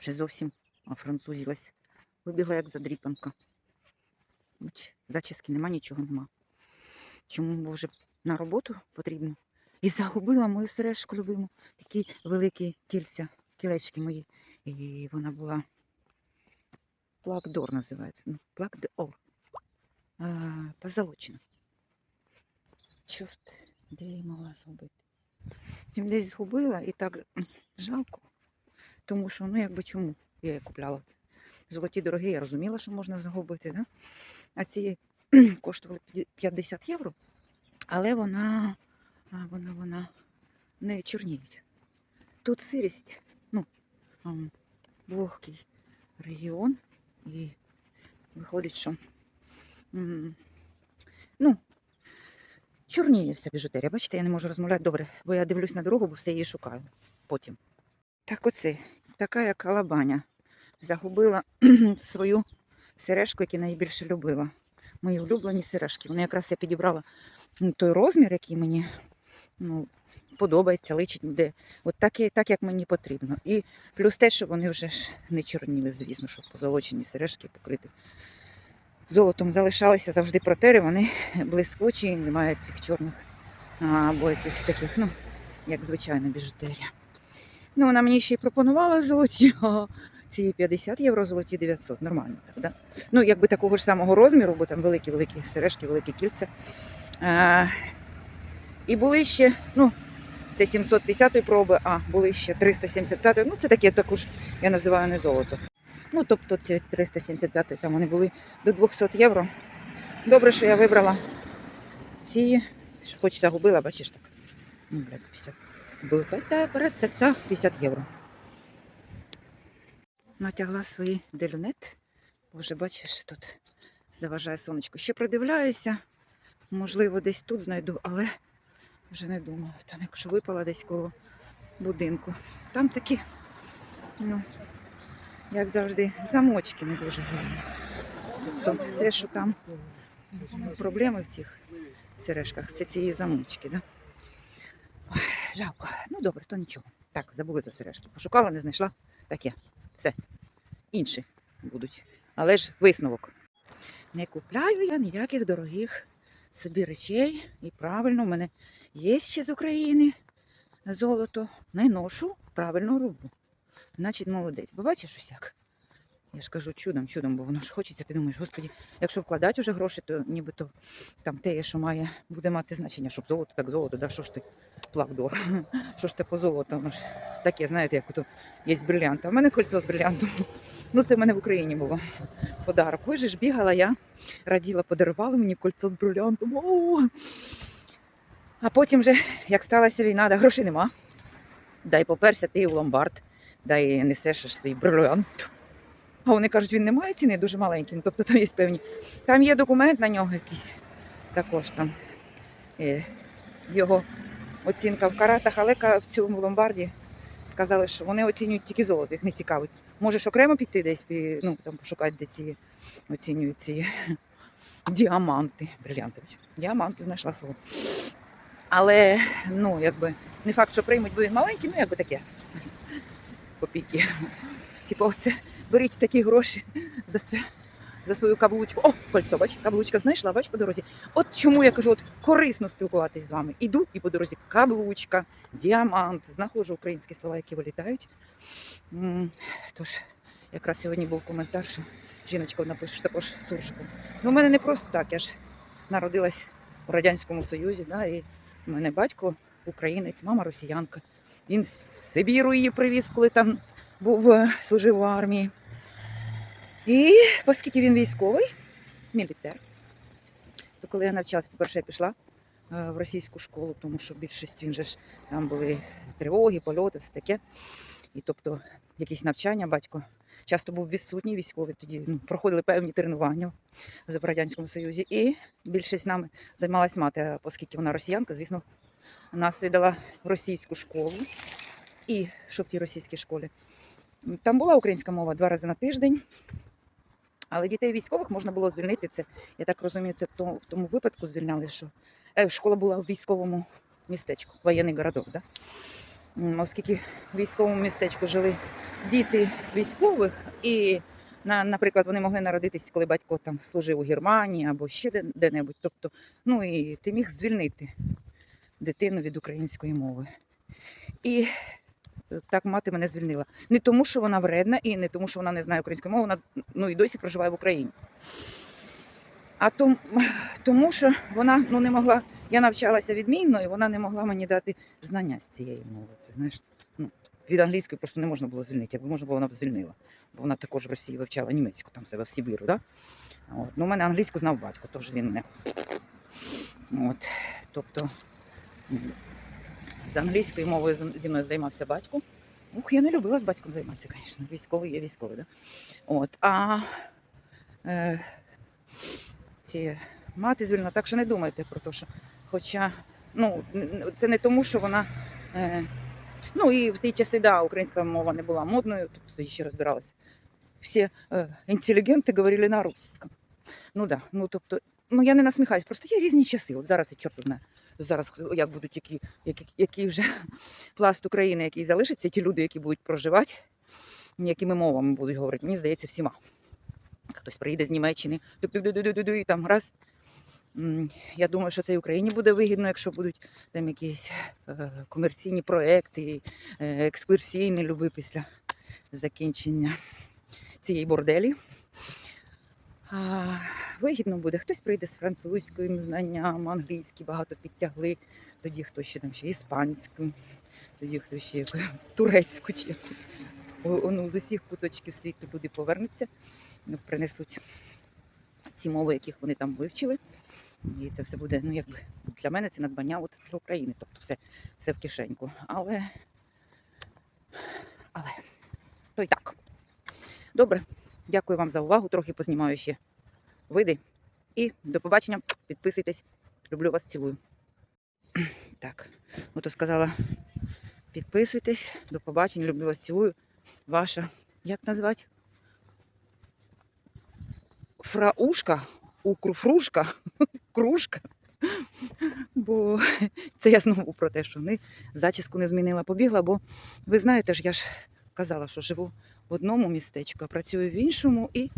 Вже зовсім офранцузилась. Вибігла як задріпанка. Зачіски нема, нічого нема. Чому бо вже на роботу потрібно? І загубила мою сережку любиму. Такі великі кільця, кілечки мої. І вона була плакдор називається. Ну, плакдор. Позолочена. Чорт, де я її могла згубити? Тим десь згубила і так жалко. Тому що, ну якби чому я її купляла. Золоті дорогі, я розуміла, що можна загубити, да? а ці коштували 50 євро, але вона, вона, вона не чорніють. Тут сирість, ну, вогкий регіон, і виходить, що ну, чорніє вся біжутерія. Бачите, я не можу розмовляти добре, бо я дивлюсь на дорогу, бо все її шукаю потім. Так оце, така як Алабаня. Загубила свою сережку, яку найбільше любила. Мої улюблені сережки. Вони якраз я підібрала ну, той розмір, який мені ну, подобається, личить, де от так, так, як мені потрібно. І плюс те, що вони вже ж не чорніли, звісно, що позолочені сережки покриті. Золотом залишалися завжди протери, вони блискучі, немає цих чорних або якихось таких, ну, як звичайна біжутерія. Ну, вона мені ще й пропонувала золоті, а ці 50 євро, золоті 900. Нормально так, да? Ну, якби такого ж самого розміру, бо там великі-великі сережки, великі кільця. А, і були ще, ну, це 750 проби, а були ще 375. Ну, це таке також, я називаю не золото. Ну, тобто ці 375 там вони були до 200 євро. Добре, що я вибрала ці, хоч загубила, бачиш так. Ну, блядь, 50. Було та-та-та-та, 50 євро. Натягла свій делюнет. Боже, бачиш, тут заважає сонечко. Ще придивляюся. Можливо, десь тут знайду, але вже не думаю. Там, якщо випала десь коло будинку. Там такі, ну, як завжди, замочки не дуже гарні. Тобто все, що там проблеми в цих сережках, це ці замочки, да? Жалко. Ну добре, то нічого. Так, забули за сережки. Пошукала, не знайшла. Таке. Все. Інші будуть. Але ж висновок. Не купляю я ніяких дорогих собі речей. І правильно, в мене є ще з України золото. Не ношу, правильно роблю. Значить, молодець. Бо бачиш усяк. Я ж кажу чудом, чудом, бо воно ж хочеться, ти думаєш, господі, якщо вкладати вже гроші, то нібито там те, що має, буде мати значення, щоб золото, так золото, да що ж ти плакдор, що ж ти по золоту, ж таке, знаєте, як ото є брилянт. А в мене кольцо з брилянтом. Ну, це в мене в Україні було подарок. Ой же ж бігала я, раділа, подарували мені кольцо з брилянтом. О! А потім вже, як сталася війна, да грошей нема. Дай поперся ти в ломбард, дай несеш свій брилянт. А вони кажуть, він не має ціни, дуже маленький. Ну, тобто там є певні. Там є документ на нього якийсь також там. Е, його оцінка в каратах, але в цьому ломбарді сказали, що вони оцінюють тільки золото, їх не цікавить. Можеш окремо піти десь, ну, там пошукати, де ці оцінюють ці діаманти. Брилянти. Діаманти знайшла слово. Але ну, якби не факт, що приймуть, бо він маленький, ну якби таке. Копійки. Типу, оце беріть такі гроші за це, за свою каблучку. О, кольцо, бач, каблучка знайшла, бач по дорозі. От чому я кажу, от корисно спілкуватись з вами. Іду і по дорозі каблучка, діамант, знаходжу українські слова, які вилітають. Тож, якраз сьогодні був коментар, що жіночка напише також суржиком. Ну, у мене не просто так, я ж народилась у Радянському Союзі, да, і в мене батько українець, мама росіянка. Він з Сибіру її привіз, коли там був е, служив в армії. І оскільки він військовий, мілітер, то коли я навчалась, по-перше, я пішла е, в російську школу, тому що більшість він же ж там були тривоги, польоти, все таке. І тобто якісь навчання батько часто був відсутній військовий, тоді ну, проходили певні тренування в Радянському Союзі. І більшість нами займалась мати, оскільки вона росіянка, звісно, нас віддала в російську школу. І що в тій російській школі? Там була українська мова два рази на тиждень, але дітей військових можна було звільнити. Це, я так розумію, це в тому, випадку звільняли, що е, школа була в військовому містечку, воєнний городок. Да? оскільки в військовому містечку жили діти військових, і, на, наприклад, вони могли народитись, коли батько там служив у Германії або ще де- де-небудь. Тобто, ну і ти міг звільнити дитину від української мови. І так мати мене звільнила. Не тому, що вона вредна, і не тому, що вона не знає української мови, вона ну, і досі проживає в Україні. А том, тому, що вона ну, не могла, я навчалася відмінно, і вона не могла мені дати знання з цієї мови. Це знаєш, ну, від англійської просто не можна було звільнити. Якби можна було, вона б звільнила. Бо вона також в Росії вивчала німецьку там себе в Сибіру. Да? От. Ну, у мене англійську знав батько, тож він не. От. Тобто з англійською мовою зі- мною займався батько. Ух, я не любила з батьком займатися, звісно. Військовий є військовий, да? От. А е, ці мати звільнила, так що не думайте про те, що. Хоча, ну, це не тому, що вона. Е, ну і в ті часи, да, українська мова не була модною, тобто тоді ще розбиралися. Всі е, інтелігенти говорили на русском. Ну да, ну тобто, ну я не насміхаюсь, просто є різні часи. От зараз і чорт знає. Зараз як будуть які, які, які вже пласт України, який залишиться, ті люди, які будуть проживати, якими мовами будуть говорити, мені здається, всіма. Хтось приїде з Німеччини, і там раз. Я думаю, що це і Україні буде вигідно, якщо будуть там якісь е, комерційні проекти, е, екскурсійні люби після закінчення цієї борделі. Вигідно буде. Хтось прийде з французьким знанням, англійський багато підтягли, тоді хтось ще там ще іспанську, тоді хтось ще турецьку чи Ну, з усіх куточків світу люди повернуться, ну, принесуть ці мови, яких вони там вивчили. І це все буде, ну якби для мене це надбання от для України, тобто все, все в кишеньку. Але, але то й так. Добре, дякую вам за увагу. Трохи познімаю ще види. І до побачення. Підписуйтесь. Люблю вас, цілую. Так, ото сказала, підписуйтесь, до побачення, люблю вас, цілую. Ваша, як назвати? Фраушка, укруфрушка, кружка. Бо це я знову про те, що не зачіску не змінила, побігла, бо ви знаєте ж, я ж казала, що живу в одному містечку, а працюю в іншому, і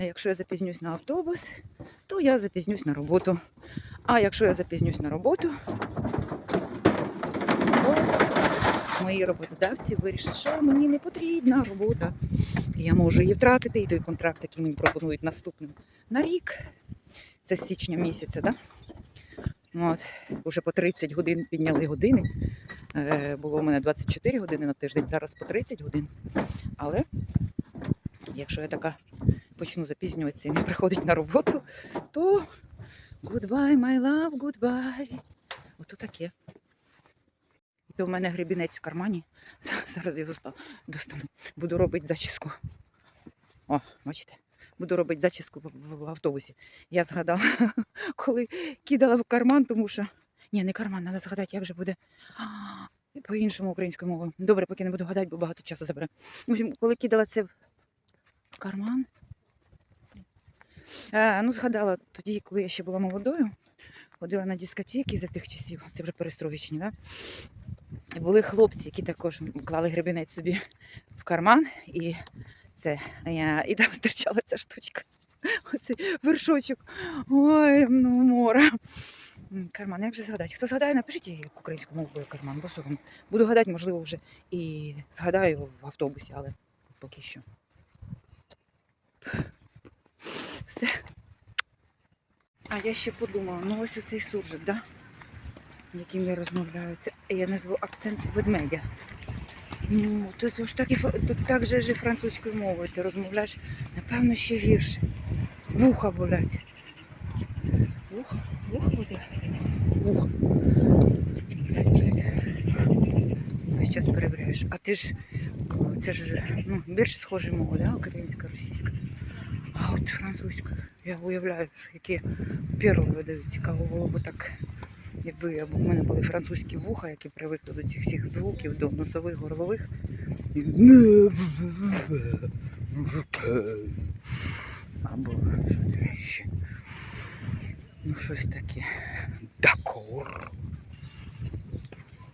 якщо я запізнюсь на автобус, то я запізнюсь на роботу. А якщо я запізнюсь на роботу, то мої роботодавці вирішать, що мені не потрібна робота. Я можу її втратити, і той контракт, який мені пропонують наступним на рік. Це з січня місяця, да? От, уже по 30 годин підняли години. Е, було у мене 24 години на тиждень, зараз по 30 годин. Але якщо я така почну запізнюватися і не приходить на роботу, то goodbye, my love, goodbye. Ото таке. І то в мене гребінець в кармані. Зараз я достану. достану. Буду робити зачіску. О, бачите? Буду робити зачіску в, автобусі. Я згадала, коли кидала в карман, тому що. Ні, не карман, треба згадати, як же буде. По-іншому українською мовою. Добре, поки не буду гадати, бо багато часу забере. Коли кидала це в карман. А, ну, згадала тоді, коли я ще була молодою, ходила на дискотеки за тих часів, це вже перестроєчні, да? І були хлопці, які також клали гребінець собі в карман, і це і там стирчала ця штучка. Оцей вершочок. Ой, ну мора. Карман, як же згадати? Хто згадає, напишіть як українську мову буде карман, бо соромно. Буду гадати, можливо, вже і згадаю в автобусі, але поки що. Все. А я ще подумала, ну ось оцей суржик, да? яким я розмовляю. Це я назву акцент ведмедя. Ну, то ж так, і, так же ж французькою мовою ти розмовляєш, напевно, ще гірше. Вуха болять. Вуха? Вуха буде? Вуха. Весь час перевіряєш. А ти ж, це ж ну, більш схожі мови, да? українська, російська. А от французька, я уявляю, що які перли видають цікаво було б так. Якби в мене були французькі вуха, які привикли до цих всіх звуків, до носових, горлових. Або що ще. Ну, щось таке. Дакор.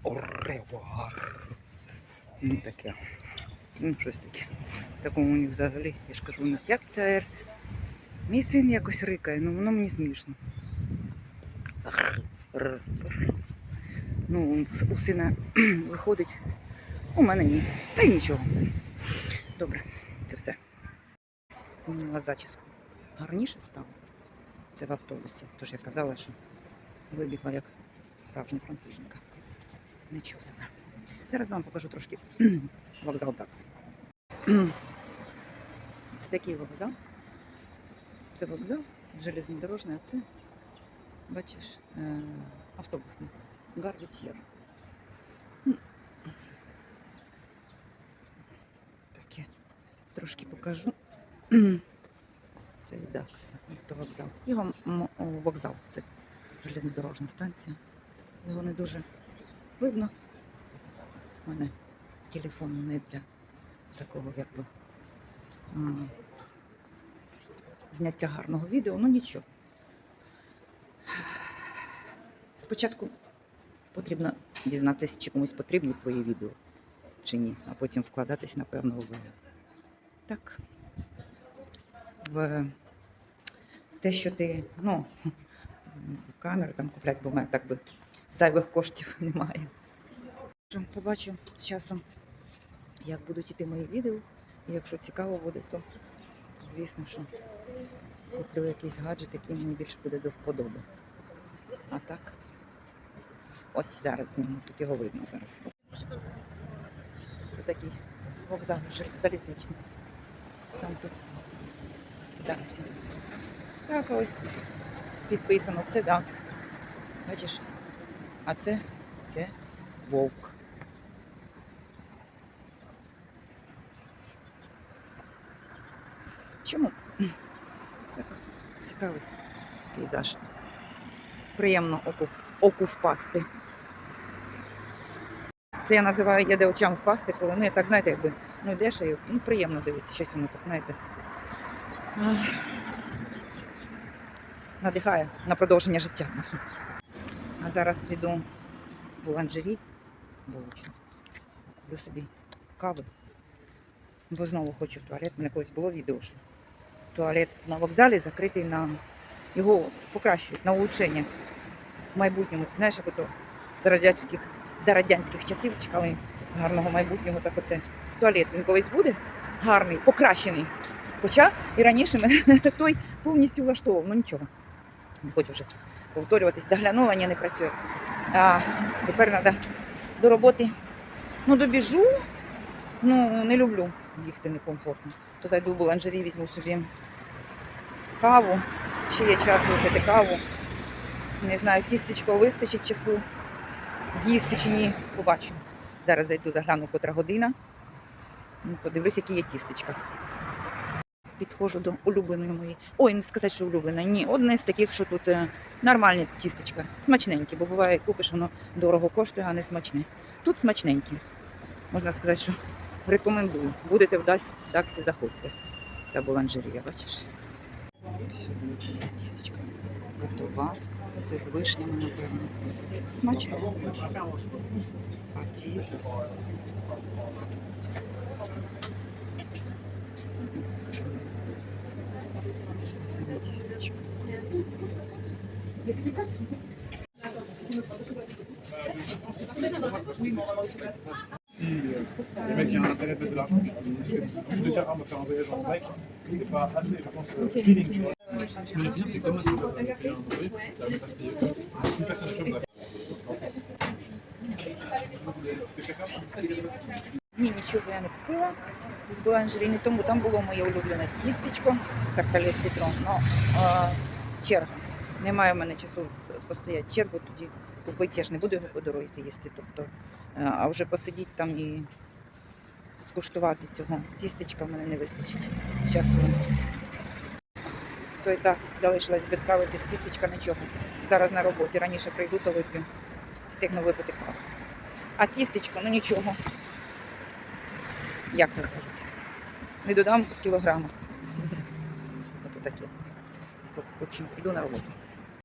Оревуар. Ну таке. Ну, щось таке. Такому мені взагалі, я ж кажу, як це ер. Мій син якось рикає, ну воно мені смішно. Ну, у сина виходить, у мене ні. Та й нічого. Добре, це все. Змінила зачіску. Гарніше стало. Це в автобусі. Тож я казала, що вибігла як справжня француженка. Нічого себе. Зараз вам покажу трошки вокзал Дакс. Це такий вокзал. Це вокзал железнодорожний, а це, бачиш, е, автобусний. Гарвітєр. Таке трошки покажу. Це Дакс, автовокзал. Його вокзал, це железнодорожна станція. Його не дуже видно. У мене телефон не для такого якби зняття гарного відео, ну нічого. Спочатку потрібно дізнатися, чи комусь потрібні твої відео, чи ні, а потім вкладатись, напевно, в так. В те, що ти, ну, камеру там купляти, бо в мене так би зайвих коштів немає. Побачу з часом, як будуть іти мої відео. І якщо цікаво буде, то звісно, що куплю якийсь гаджет, який мені більш буде до вподоби. А так, ось зараз зніму, тут його видно зараз. Це такий вокзал залізничний. Сам тут Даксі. Так, ось підписано, це Дакс. Бачиш? А це, це вовк. Чому? Так, цікавий пейзаж. Приємно оку, оку впасти. Це я називаю є де очам впасти, коли ну, я так, знаєте, якби ну йдеш ну, приємно дивитися, щось воно так, знаєте. Надихає на продовження життя. А зараз піду в оранжері булочну. Куплю собі кави. Бо знову хочу в туалет. У мене колись було відео, що туалет на вокзалі закритий на його покращують на улучшення в майбутньому. Ти знаєш, як ото за радянських, за радянських часів чекали гарного майбутнього, так оце туалет. Він колись буде гарний, покращений. Хоча і раніше мене той повністю влаштовував, ну нічого. Не хочу вже повторюватись, заглянула, ні, не працює. А тепер треба до роботи. Ну, добіжу. Ну, не люблю їхати некомфортно. То зайду в буланжері, візьму собі каву. Ще є час випити каву. Не знаю, тістечко вистачить часу. З'їсти чи ні, побачу. Зараз зайду, загляну котра година. Ну, Подивлюсь, які є тістечка. Підходжу до улюбленої моєї. Ой, не сказати, що улюблена. Ні, одне з таких, що тут е, нормальні тістечка. Смачненькі, бо буває, купиш, воно дорого коштує, а не смачне. Тут смачненькі. Можна сказати, що рекомендую. Будете в Даксі, заходьте. Це буланжерія, бачиш? Сюди якісь тістечка. Ковбаска. Це з вишнями, напевно. Смачно. Патіс. Це на тістечко. Les mecs, il y a un intérêt de l'argent. Juste de dire, ah, on va faire un voyage en bike, c'était pas assez, je pense, euh, feeling, tu vois. Mais le pire, c'est que comme ça, on fait un bruit, ça, c'est une personne. C'était quelqu'un Ні, нічого я не купила. Була Анжеліни, тому там було моє улюблене тістечко, карталет цитрон. Ну, а, черга. Немає в мене часу постояти чергу, тоді купити я ж не буду його по дорозі їсти. Тобто, а а вже посидіти там і скуштувати цього тістечка в мене не вистачить часу. То і так залишилась без кави, без тістечка нічого. Зараз на роботі. Раніше прийду, то вип'ю. Встигну випити каву. А тістечко, ну нічого. Як то кажуть. Не додам в кілограмах. Ото таке. Йду на роботу.